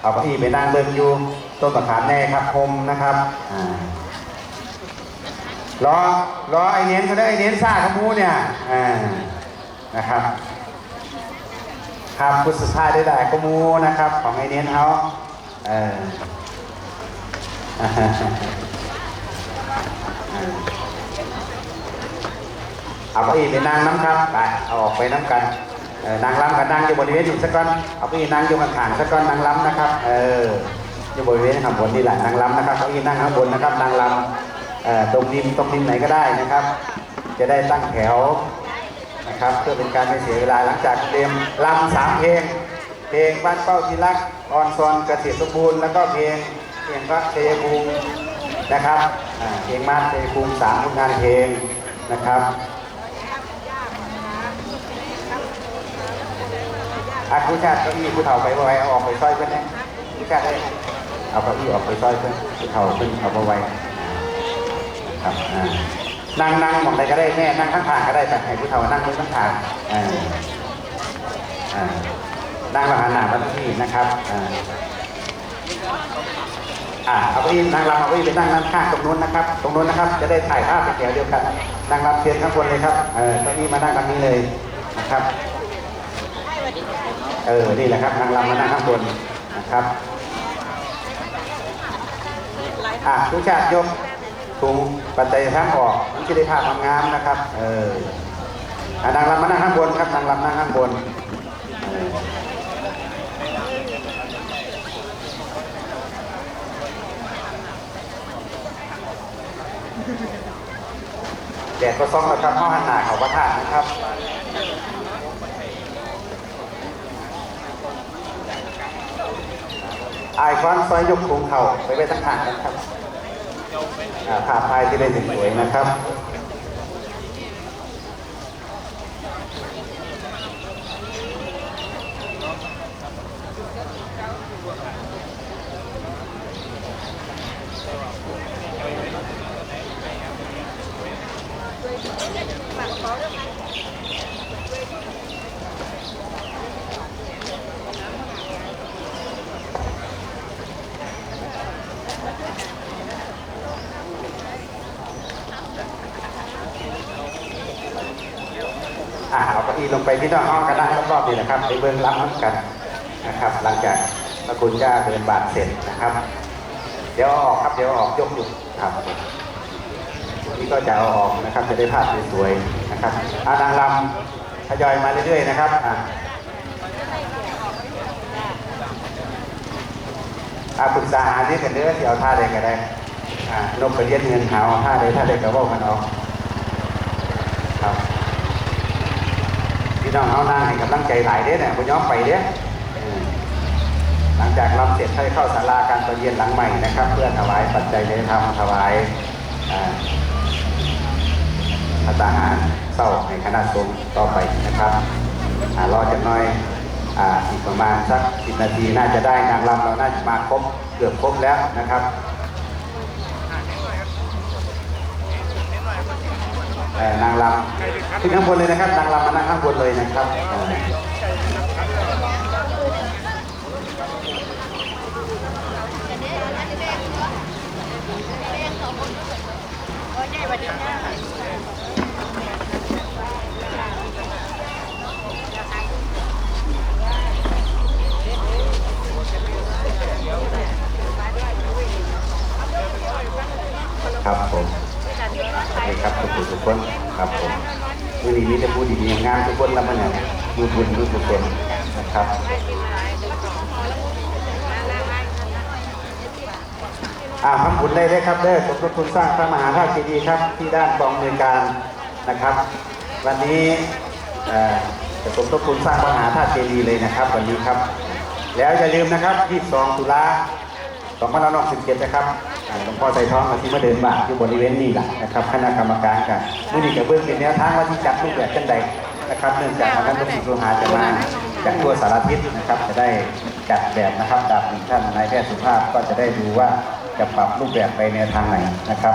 เอาเก้าอี้ไปนั่งเบิ่งอยู่ต้นมะขามแน่ครับคมนะครับรอรอไอเน้นเขาได้ไอเน้นซ่าขมูเนี่ยนะครับครับพุทธทาสได้ได้ขมูนะครับ ของไอเน้นเขาเออเอาเก้าอี้ไปนั่งน้ำครับไปเอาออกไปน้ำกัน นางล้ำกับนางอยู่บริเวณนี้สักก้อนเอาเก้าอี้นั่งอยู่ข้างๆสักก้อนนางล้ำนะครับเอออยู่บริเวณข้างบนนี่แหละนางล้ำนะครับเก้าอี้นั่งข้างบนนะครับนางล้ำตรงริมตรงริมไหนก็ได้นะครับ จะได้ตั้งแถวนะครับเพื่อเป็นการไม่เสียเวลาหลังจากเตรียมลำสามเพลงเพลงบ้านเป้าที่รักออนซอนเกษตรสมบูรณ์แล้วก็เพลงเพลงพระเชยภูมินะครับเพลงมาเชยภูมิสามผลงานเพลงนะครับ อาผู้ชาติก้าอี้ผู้เฒ่าไปไว้เอาออกไปซอยเพื่อนนะผู้ชาติได้เอาเก้าอี้ออกไปซอยเพื่อนผู้เฒ่าเพื่อนเอาไปไว้ครับนั่งนั่งมองใดก็ได้แม่นั่งข้างๆก็ได้แต่ให้ผู้เฒ่านั่งบนข้างๆอ่าอ่านั่งมาหาหน้าวันที่นะครับอ่าเอาเก้าอี้นั่งรับเอาเก้าอี้ไปนั่งนั่งข้างตรงนู้นนะครับ ตรงนู้นนะครับ จะได้ถ่ายภาพเป็นแถวเดียวกัน นั่งรับเทียนข้างบนเลยครับเออเก้าอี้มานั่งตรงนี้เลยนะครับ เออ นี่แหละครับนางรำมานั่งข้างบนนะครับอะทุกชาติยกถุงปัจจัยทั้งออกมันจะได้ภาพงามนะครับ เอออะนางรำมานั่งข้างบนครับนางรำนั่งข้างบนเออแดดก็ซ่องแล้วครับข้าหันหนาเขาประทานนะครับ อายค้อนซอยยกคุงเข่าไปไปทั้งทางนะครับอ่าภาพพายที่ได้สวยนะครับ อ่าเอาเก้าอี้ลงไปที่น้องห้องกันได้รอบๆนี่แหละครับไปเบื้องรับน้ำกันนะครับ หลังจากพระคุณเจ้าเดินบาทเสร็จนะครับ เดี๋ยวออกครับเดี๋ยวออกยกอยู่ครับนี่ก็จะเอาออกนะครับจะได้ภาพสวยๆนะครับอานางลำทยอยมาเรื่อยๆนะครับอ่าอาปรึกษาหาที่กันเด้อที่เอาท่าใดก็ได้อ่านกกระเรียนเงินหาเอาท่าใดท่าใดก็บอกกันเอาครับ พี่น้องเอานางให้กำลังใจหลายเด้เนี่ยบ่ย้อมไปเด้หลังจากรับเสร็จให้เข้าศาลาการประเรียนหลังใหม่นะครับ เพื่อถวายปัจจัยในธรรมถวายพระทหารเศร้าในคณะสงฆ์ต่อไปนะครับรอจะน้อยอีกประมาณสักสิบนาทีน่าจะได้นางรำเราน่าจะมาครบเกือบครบแล้วนะครับเอ่อ นางรำขึ้นข้างบนเลยนะครับนางรำมานั่งข้างบนเลยนะครับเอ่อครับผมสวัสดี ครับทุกคนทุกคนครับผมวันนี้มีแต่ผู้ดีๆงามทุกคนแล้วมันเนี่ยมือบุญมือบุญคนนะครับอ่าทำบุญได้เลยครับเด้สมทบทุนสร้างพระมหาธาตุเจดีย์ครับที่ด้านกองอำนวยการนะครับ วันนี้จะสมทบทุนสร้างพระมหาธาตุเจดีย์เลยนะครับ วันนี้ครับ แล้วอย่าลืมนะครับ 22 ตุลา2567นะครับ หลวงพ่อใจท้องมาที่มาเดินบาทอยู่บริเวณนี้แหละนะครับคณะกรรมการกันมื่อนี้กับเบื้องเป็นแนวทางว่าที่จัดรูปแบบกันใดนะครับเนื่องจากทางด้านหลวงปู่สุหาจะมาจากทั่วสารทิศนะครับจะได้จัดแบบนะครับดาบหนึ่งท่านนายแพทย์สุภาพก็จะได้ดูว่าจะปรับรูปแบบไปในทางไหนนะครับ